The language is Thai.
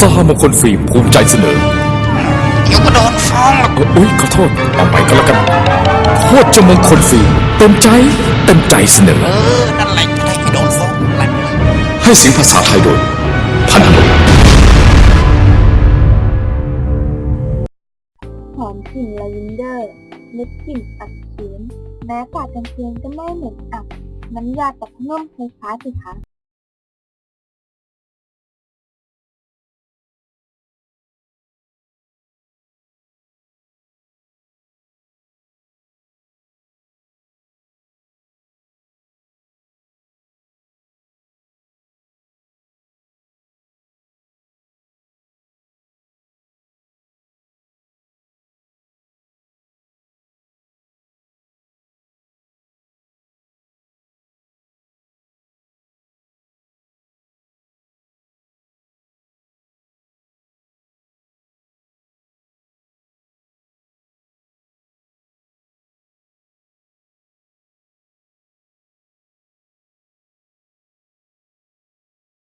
สหมงคลฟิล์มภูมิใจเสนอเดี๋ยวก็โดนฟ้องหรอกเอออุ้ยขอโทษเอาไปก็แล้วกันโคตรจะมงคลฟิล์มเต็มใจเต็มใจเสนอ เออ นั่นแหละจะได้ไม่โดนฟ้องแหละให้เสียงภาษาไทยโดยพันธนุหอมกลิ่นลาเวนเดอร์นึกกลิ่นอับชื้นแม้กาดกันเกงก็ไม่เหม็นอับน้ำยาตัดนุ่มคล้ายๆสิคะ